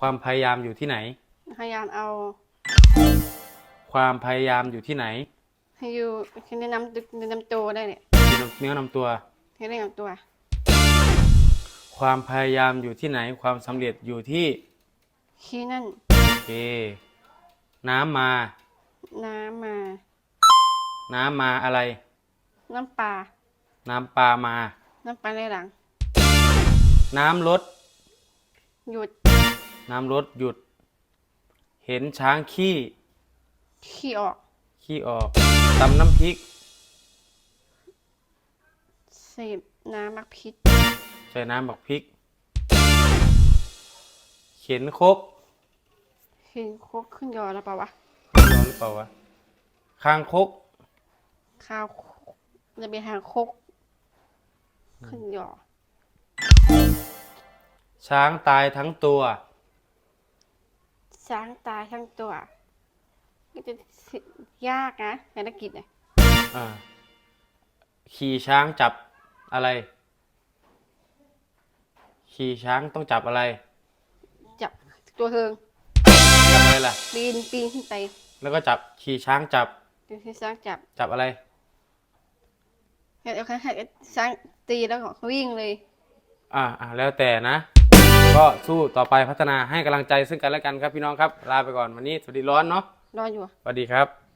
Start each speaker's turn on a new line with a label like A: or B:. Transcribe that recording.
A: ความพยายามอยู่ที่ไหน
B: พยายามเอา
A: ความพยายามอยู่ที่ไหน
B: ให้อยู่ให้แนะนำตึกแนะนำตัวได้เนี่ย
A: อยู่เนื้อนำตัว
B: ให้แนะนำตัว
A: ความพยายามอยู่ที่ไหน ความสำเร็จอยู่ที่
B: ขี้นั่น
A: โอเคน้ำมา
B: น้ำมา
A: น้ำมาอะไร
B: น้ำปลา
A: น้ำปลามา
B: น้ำปลาในหลัง
A: น้ำลด
B: หยุด
A: น้ำลดหยุด เห็นช้างขี้
B: ขี้ออก
A: ขี้ออกตำน้ำพริก
B: เสพน้ำมักพิษ
A: ใส่น้ำบักพริก เข็นคก
B: เห็นโคกขึ้นยอแล้วเปล่าวะ
A: รอหรือเปล่าวะคางคก
B: ข้าวโคกจะไปหาโคก ขึ้นยอ
A: ช้างตายทั้งตัว
B: ช้างตายทั้งตัวก็จะยากนะภารกิจเนี่ย
A: อ่าขี่ช้างจับอะไร ขี่ช้างต้องจับอะไร
B: จับตัวเทิง
A: จับอะไรล่ะ
B: ปีนปีนขึ้นไป
A: แล้วก็จับขี่ช้างจับ
B: เป็นที่ช้างจับ
A: จับอะไร
B: เห็นเอาแค่ช้างตีแล้วก็วิ่งเลย
A: อ่าอ่าแล้วแต่นะ ก็สู้ต่อไปพัฒนาให้กำลังใจซึ่งกันและกันครับพี่น้องครับ ลาไปก่อนวันนี้สวัสดีร้อนเนาะ
B: รออยู่
A: สวัสดีครับ